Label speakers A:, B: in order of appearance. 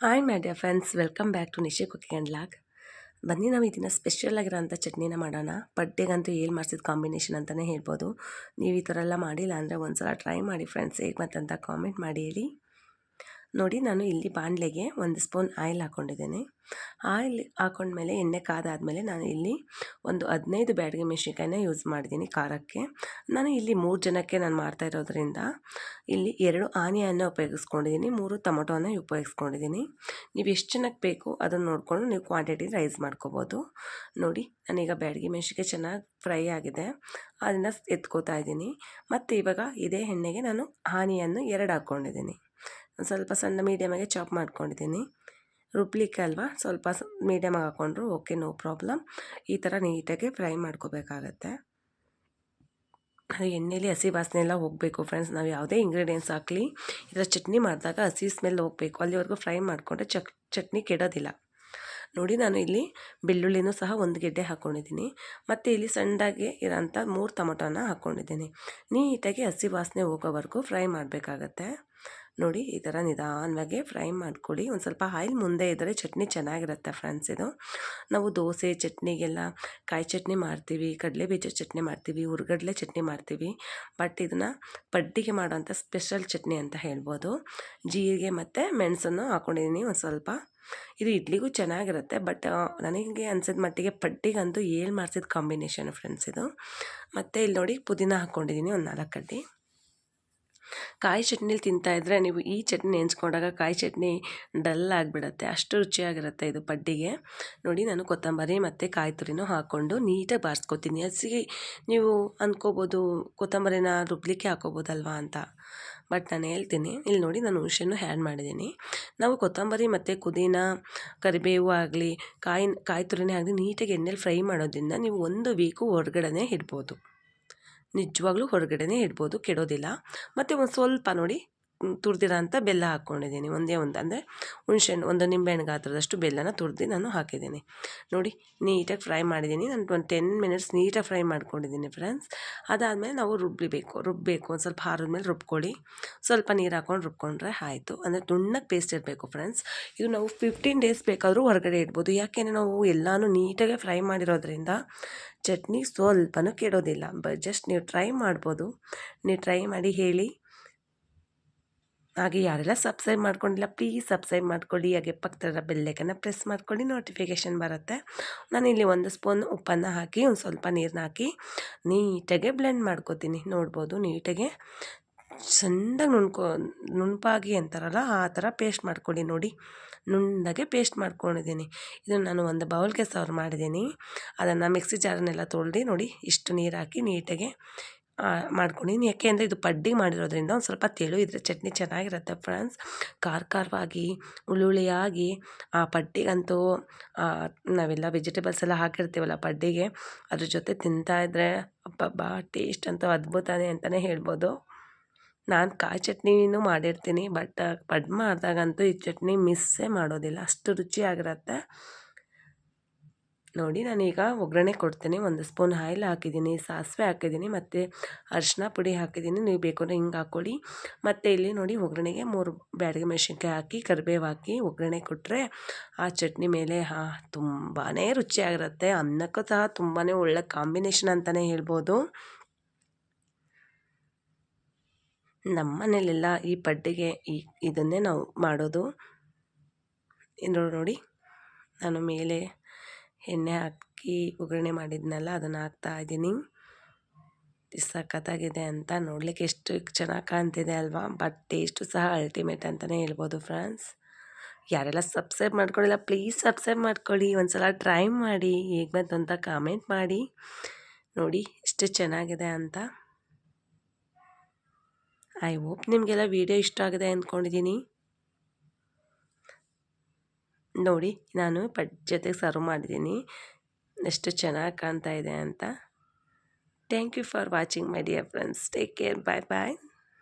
A: Hi my dear friends welcome back to Nishi cooking and log ಬನ್ನಿ, ನಾವು ಇದನ್ನು special ಆಗಿರೋಂಥ ಚಟ್ನಿನ ಮಾಡೋಣ. ಬಡ್ಡೆಗಂತೂ ಏನು ಮಾಡಿಸಿದ ಕಾಂಬಿನೇಷನ್ ಅಂತಲೇ ಹೇಳ್ಬೋದು. ನೀವು ಈ ಥರ ಎಲ್ಲ ಮಾಡಿಲ್ಲ ಅಂದರೆ ಒಂದು ಸಲ ಟ್ರೈ ಮಾಡಿ ಫ್ರೆಂಡ್ಸ್ ಹೇಗೆ ಮತ್ತಂತ ಕಾಮೆಂಟ್ ಮಾಡಿ ಹೇಳಿ. ನೋಡಿ ನಾನು ಇಲ್ಲಿ ಬಾಣಲೆಗೆ ಒಂದು ಸ್ಪೂನ್ ಆಯಿಲ್ ಹಾಕ್ಕೊಂಡಿದ್ದೇನೆ. ಆಯಿಲ್ ಹಾಕೊಂಡ್ಮೇಲೆ ಎಣ್ಣೆ ಕಾದಾದಮೇಲೆ ನಾನು ಇಲ್ಲಿ ಒಂದು ಹದಿನೈದು ಬ್ಯಾಡಗಿ ಮೆಣಸಿನ್ಕಾಯಿನ ಯೂಸ್ ಮಾಡಿದ್ದೀನಿ ಖಾರಕ್ಕೆ. ನಾನು ಇಲ್ಲಿ ಮೂರು ಜನಕ್ಕೆ ನಾನು ಮಾಡ್ತಾ ಇರೋದ್ರಿಂದ ಇಲ್ಲಿ ಎರಡು ಆನಿಯನ್ನು ಉಪಯೋಗಿಸ್ಕೊಂಡಿದ್ದೀನಿ, ಮೂರು ಟೊಮೊಟೊನ ಉಪಯೋಗಿಸ್ಕೊಂಡಿದ್ದೀನಿ. ನೀವು ಎಷ್ಟು ಜನಕ್ಕೆ ಬೇಕು ಅದನ್ನು ನೋಡಿಕೊಂಡು ನೀವು ಕ್ವಾಂಟಿಟಿ ರೈಸ್ ಮಾಡ್ಕೋಬೋದು. ನೋಡಿ, ನಾನೀಗ ಬ್ಯಾಡಗಿ ಮೆಣಸಿನ್ಕಾಯಿ ಚೆನ್ನಾಗಿ ಫ್ರೈ ಆಗಿದೆ, ಅದನ್ನು ಎತ್ಕೋತಾ ಇದ್ದೀನಿ. ಮತ್ತು ಇವಾಗ ಇದೇ ಎಣ್ಣೆಗೆ ನಾನು ಆನಿಯನ್ನು ಎರಡು ಹಾಕ್ಕೊಂಡಿದ್ದೀನಿ. ಸ್ವಲ್ಪ ಸಣ್ಣ ಮೀಡಿಯಮಾಗೆ ಚಾಪ್ ಮಾಡ್ಕೊಂಡಿದ್ದೀನಿ. ರುಬ್ಲಿಕ್ಕೆ ಅಲ್ವಾ? ಸ್ವಲ್ಪ ಮೀಡಿಯಮಾಗಿ ಹಾಕ್ಕೊಂಡ್ರು ಓಕೆ, ನೋ ಪ್ರಾಬ್ಲಮ್. ಈ ಥರ ನೀಟಾಗಿ ಫ್ರೈ ಮಾಡ್ಕೋಬೇಕಾಗತ್ತೆ. ಎಣ್ಣೆಲಿ ಹಸಿ ವಾಸನೆ ಎಲ್ಲ ಹೋಗಬೇಕು ಫ್ರೆಂಡ್ಸ್. ನಾವು ಯಾವುದೇ ಇಂಗ್ರೀಡಿಯೆಂಟ್ಸ್ ಹಾಕಲಿ ಇದರ ಚಟ್ನಿ ಮಾಡಿದಾಗ ಹಸಿ ಸ್ಮೆಲ್ ಹೋಗಬೇಕು. ಅಲ್ಲಿವರೆಗೂ ಫ್ರೈ ಮಾಡಿಕೊಂಡ್ರೆ ಚಕ್, ಚಟ್ನಿ ಕೆಡೋದಿಲ್ಲ. ನೋಡಿ ನಾನು ಇಲ್ಲಿ ಬೆಳ್ಳುಳ್ಳಿನೂ ಸಹ ಒಂದು ಗೆಡ್ಡೆ ಹಾಕ್ಕೊಂಡಿದ್ದೀನಿ ಮತ್ತು ಇಲ್ಲಿ ಸಣ್ಣದಾಗಿ ಇರೋಂಥ ಮೂರು ಟೊಮೊಟೊನ ಹಾಕ್ಕೊಂಡಿದ್ದೀನಿ ನೀಟಾಗಿ ಹಸಿ ವಾಸನೆ ಹೋಗೋವರೆಗೂ ಫ್ರೈ ಮಾಡಬೇಕಾಗತ್ತೆ. ನೋಡಿ ಈ ಥರ ನಿಧಾನವಾಗಿ ಫ್ರೈ ಮಾಡ್ಕೊಳ್ಳಿ. ಒಂದು ಸ್ವಲ್ಪ ಆಯಿಲ್ ಮುಂದೆ ಇದ್ದರೆ ಚಟ್ನಿ ಚೆನ್ನಾಗಿರುತ್ತೆ ಫ್ರೆಂಡ್ಸ್ ಇದು. ನಾವು ದೋಸೆ ಚಟ್ನಿಗೆಲ್ಲ ಕಾಯಿ ಚಟ್ನಿ ಮಾಡ್ತೀವಿ ಕಡಲೆ ಬೀಜ ಚಟ್ನಿ ಮಾಡ್ತೀವಿ, ಹುರ್ಗಡ್ಲೆ ಚಟ್ನಿ ಮಾಡ್ತೀವಿ. ಬಟ್ ಇದನ್ನು ಪಡ್ಡಿಗೆ ಮಾಡೋಂಥ ಸ್ಪೆಷಲ್ ಚಟ್ನಿ ಅಂತ ಹೇಳ್ಬೋದು. ಜೀರಿಗೆ ಮತ್ತು ಮೆಣಸನ್ನು ಹಾಕ್ಕೊಂಡಿದ್ದೀನಿ ಒಂದು ಸ್ವಲ್ಪ. ಇದು ಇಡ್ಲಿಗೂ ಚೆನ್ನಾಗಿರುತ್ತೆ ಬಟ್ ನನಗೆ ಅನ್ಸಿದ ಮಟ್ಟಿಗೆ ಪಡ್ಡಿಗಂತೂ ಏಳು ಮಾಡಿಸಿದ ಕಾಂಬಿನೇಷನ್ ಫ್ರೆಂಡ್ಸ್ ಇದು. ಮತ್ತು ಇಲ್ಲಿ ನೋಡಿ ಪುದೀನ ಹಾಕ್ಕೊಂಡಿದ್ದೀನಿ ಒಂದು ನಾಲ್ಕು ಕಡ್ಡಿ ಕಾಯಿ ಚಟ್ನಿಲಿ ತಿಂತಾಯಿದ್ರೆ ನೀವು ಈ ಚಟ್ನಿ ನೆನೆಸ್ಕೊಂಡಾಗ ಕಾಯಿ ಚಟ್ನಿ ಡಲ್ ಆಗಿಬಿಡತ್ತೆ. ಅಷ್ಟು ರುಚಿಯಾಗಿರುತ್ತೆ ಇದು ಪಡ್ಡಿಗೆ. ನೋಡಿ ನಾನು ಕೊತ್ತಂಬರಿ ಮತ್ತು ಕಾಯಿ ತುರಿನೂ ಹಾಕ್ಕೊಂಡು ನೀಟಾಗಿ ಬಾರಿಸ್ಕೊತೀನಿ. ಹಸಿಗೆ ನೀವು ಅಂದ್ಕೋಬೋದು ಕೊತ್ತಂಬರಿನ ರುಬ್ಲಿಕ್ಕೆ ಹಾಕೋಬೋದಲ್ವಾ ಅಂತ. ಬಟ್ ನಾನು ಹೇಳ್ತೀನಿ, ಇಲ್ಲಿ ನೋಡಿ ನಾನು ಹುಣಸೆನೂ ಹ್ಯಾಡ್ ಮಾಡಿದ್ದೀನಿ. ನಾವು ಕೊತ್ತಂಬರಿ ಮತ್ತು ಕುದೀನ ಕರಿಬೇವು ಆಗಲಿ, ಕಾಯಿ ಕಾಯಿ ತುರಿನೇ ಆಗಲಿ ನೀಟಾಗಿ ಎಣ್ಣೆಲಿ ಫ್ರೈ ಮಾಡೋದ್ರಿಂದ ನೀವು ಒಂದು ವೀಕು ಹೊರ್ಗಡೆನೇ ಇಡ್ಬೋದು. ನಿಜವಾಗ್ಲೂ ಹೊರಗಡೆನೇ ಇಡ್ಬೋದು, ಕೆಡೋದಿಲ್ಲ. ಮತ್ತು ಒಂದು ಸ್ವಲ್ಪ ನೋಡಿ ತುರಿದಿರೋ ಅಂಥ ಬೆಲ್ಲ ಹಾಕ್ಕೊಂಡಿದ್ದೀನಿ ಒಂದೇ ಒಂದು, ಅಂದರೆ ಹುಣ್ಸೆಹಣ್ಣು, ಒಂದು ನಿಂಬೆಹಣ್ಣು ಗಾತ್ರದಷ್ಟು ಬೆಲ್ಲನ ತುರ್ದು ನಾನು ಹಾಕಿದ್ದೀನಿ. ನೋಡಿ, ನೀಟಾಗಿ ಫ್ರೈ ಮಾಡಿದ್ದೀನಿ. ನಾನು ಒಂದು ಟೆನ್ ಮಿನಿಟ್ಸ್ ನೀಟಾಗಿ ಫ್ರೈ ಮಾಡ್ಕೊಂಡಿದ್ದೀನಿ ಫ್ರೆಂಡ್ಸ್ ಅದಾದಮೇಲೆ ನಾವು ರುಬ್ಬಿಬೇಕು. ರುಬ್ಬಬೇಕು ಒಂದು ಸ್ವಲ್ಪ ಮೇಲೆ ರುಬ್ಕೊಳ್ಳಿ. ಸ್ವಲ್ಪ ನೀರು ಹಾಕ್ಕೊಂಡು ರುಬ್ಕೊಂಡ್ರೆ ಆಯಿತು. ಅಂದರೆ ತುಣ್ಣಕ್ಕೆ ಪೇಸ್ಟ್ ಇರಬೇಕು ಫ್ರೆಂಡ್ಸ್ ಇದು ನಾವು ಫಿಫ್ಟೀನ್ ಡೇಸ್ ಬೇಕಾದರೂ ಹೊರಗಡೆ ಇಡ್ಬೋದು. ಯಾಕೆಂದರೆ ನಾವು ಎಲ್ಲಾನು ನೀಟಾಗೆ ಫ್ರೈ ಮಾಡಿರೋದ್ರಿಂದ ಚಟ್ನಿ ಸ್ವಲ್ಪನೂ ಕೆಡೋದಿಲ್ಲ. ಬ ಜಸ್ಟ್ ನೀವು ಟ್ರೈ ಮಾಡ್ಬೋದು. ನೀವು ಟ್ರೈ ಮಾಡಿ ಹೇಳಿ. ಹಾಗೆ ಯಾರೆಲ್ಲ ಸಬ್ಸ್ಕ್ರೈಬ್ ಮಾಡ್ಕೊಂಡಿಲ್ಲ ಪ್ಲೀಸ್ ಸಬ್ಸ್ಕ್ರೈಬ್ ಮಾಡ್ಕೊಳ್ಳಿ. ಹಾಗೆ ಪಕ್ಕದ ಬೆಲ್ಲೈಕನ್ನು ಪ್ರೆಸ್ ಮಾಡ್ಕೊಳ್ಳಿ. ನೋಟಿಫಿಕೇಷನ್ ಬರುತ್ತೆ. ನಾನು ಇಲ್ಲಿ ಒಂದು ಸ್ಪೂನ್ ಉಪ್ಪನ್ನು ಹಾಕಿ, ಒಂದು ಸ್ವಲ್ಪ ನೀರನ್ನ ಹಾಕಿ, ನೀಟಾಗೆ ಬ್ಲೆಂಡ್ ಮಾಡ್ಕೋತೀನಿ. ನೋಡ್ಬೋದು ನೀಟಾಗೆ. ಸಣ್ಣದಾಗಿ ನುಣ್ಕೊ, ನುಣಪಾಗಿ ಅಂತಾರಲ್ಲ, ಆ ಥರ ಪೇಸ್ಟ್ ಮಾಡ್ಕೊಳ್ಳಿ ನೋಡಿ. ನುಣ್ಣಗೆ ಪೇಸ್ಟ್ ಮಾಡ್ಕೊಂಡಿದ್ದೀನಿ. ಇದನ್ನು ನಾನು ಒಂದು ಬೌಲ್ಗೆ ಸರ್ವ್ ಮಾಡಿದ್ದೀನಿ. ಅದನ್ನು ಮಿಕ್ಸಿ ಜಾರನ್ನೆಲ್ಲ ತೊಳ್ದು ನೋಡಿ, ಇಷ್ಟು ನೀರು ಹಾಕಿ ನೀಟಾಗೆ ಮಾಡ್ಕೊಂಡಿದ್ದೀನಿ ಯಾಕೆ ಅಂದರೆ ಇದು ಪಡ್ಡಿ ಮಾಡಿರೋದ್ರಿಂದ ಒಂದು ಸ್ವಲ್ಪ ತೆಳು ಇದ್ರೆ ಚಟ್ನಿ ಚೆನ್ನಾಗಿರುತ್ತೆ ಫ್ರೆಂಡ್ಸ್. ಖಾರ ಖಾರವಾಗಿ, ಉಳ್ಳುಳ್ಳಿಯಾಗಿ, ಆ ಪಡ್ಡಿಗಂತೂ ನಾವೆಲ್ಲ ವೆಜಿಟೇಬಲ್ಸ್ ಎಲ್ಲ ಹಾಕಿರ್ತೀವಲ್ಲ ಪಡ್ಡಿಗೆ, ಅದ್ರ ಜೊತೆ ತಿಂತಾಯಿದ್ರೆ ಅಬ್ಬಬ್ಬಾ, ಟೇಸ್ಟ್ ಅಂತೂ ಅದ್ಭುತನೇ ಅಂತಲೇ ಹೇಳ್ಬೋದು. ನಾನು ಕಾಯಿ ಚಟ್ನಿನೂ ಮಾಡಿರ್ತೀನಿ ಬಟ್ ಪಡ್ಮ ಆದಾಗಂತೂ ಈ ಚಟ್ನಿ ಮಿಸ್ಸೇ ಮಾಡೋದಿಲ್ಲ. ಅಷ್ಟು ರುಚಿಯಾಗಿರತ್ತೆ. ನೋಡಿ, ನಾನೀಗ ಒಗ್ಗರಣೆ ಕೊಡ್ತೀನಿ. ಒಂದು ಸ್ಪೂನ್ ಆಯಿಲ್ ಹಾಕಿದ್ದೀನಿ, ಸಾಸಿವೆ ಹಾಕಿದ್ದೀನಿ, ಮತ್ತು ಅರಿಶಿನ ಪುಡಿ ಹಾಕಿದ್ದೀನಿ. ನೀವು ಬೇಕು ಅಂದರೆ ಹಿಂಗೆ ಹಾಕ್ಕೊಳ್ಳಿ. ಮತ್ತು ಇಲ್ಲಿ ನೋಡಿ, ಒಗ್ಗರಣೆಗೆ ಮೂರು ಬ್ಯಾಡಿಗೆ ಮೆಣಸಿನ್ಕಾಯಿ ಹಾಕಿ, ಕರಿಬೇವು ಹಾಕಿ ಒಗ್ಗರಣೆ ಕೊಟ್ಟರೆ ಆ ಚಟ್ನಿ ಮೇಲೆ ಹಾಂ ತುಂಬಾ ರುಚಿಯಾಗಿರುತ್ತೆ. ಅನ್ನಕ್ಕೂ ಸಹ ತುಂಬಾ ಒಳ್ಳೆ ಕಾಂಬಿನೇಷನ್ ಅಂತಲೇ ಹೇಳ್ಬೋದು. ನಮ್ಮ ಮನೇಲೆಲ್ಲ ಈ ಪಡ್ಡಿಗೆ ಈ ಇದನ್ನೇ ನಾವು ಮಾಡೋದು. ನೋಡಿ ನೋಡಿ, ನಾನು ಮೇಲೆ ಎಣ್ಣೆ ಹಾಕಿ ಒಗ್ಗರಣೆ ಮಾಡಿದ್ನಲ್ಲ, ಅದನ್ನು ಹಾಕ್ತಾ ಇದ್ದೀನಿ. ಸಖತ್ತಾಗಿದೆ ಅಂತ ನೋಡಲಿಕ್ಕೆ ಎಷ್ಟು ಚೆನ್ನಾಗಿ ಕಾಣ್ತಿದೆ ಅಲ್ವಾ? ಬಟ್ ಟೇಸ್ಟು ಸಹ ಅಲ್ಟಿಮೇಟ್ ಅಂತಲೇ ಹೇಳ್ಬೋದು ಫ್ರೆಂಡ್ಸ್ ಯಾರೆಲ್ಲ ಸಬ್ಸ್ಕ್ರೈಬ್ ಮಾಡ್ಕೊಳ್ಳಿಲ್ಲ ಪ್ಲೀಸ್ ಸಬ್ಸ್ಕ್ರೈಬ್ ಮಾಡ್ಕೊಳ್ಳಿ ಒಂದು ಸಲ ಟ್ರೈ ಮಾಡಿ, ಹೇಗೆ ಬಂತು ಅಂತ ಕಾಮೆಂಟ್ ಮಾಡಿ. ನೋಡಿ, ಎಷ್ಟು ಚೆನ್ನಾಗಿದೆ ಅಂತ. ಐ ಹೋಪ್ ನಿಮಗೆಲ್ಲ ವೀಡಿಯೋ ಇಷ್ಟ ಆಗಿದೆ ಅಂದ್ಕೊಂಡಿದ್ದೀನಿ ನೋಡಿ, ನಾನು ಪಡ್ ಜೊತೆಗೆ ಸರ್ವ್ ಮಾಡಿದ್ದೀನಿ ಎಷ್ಟು ಚೆನ್ನಾಗಿ ಕಾಣ್ತಾ ಇದೆ ಅಂತ. Thank you for watching my dear friends take care bye bye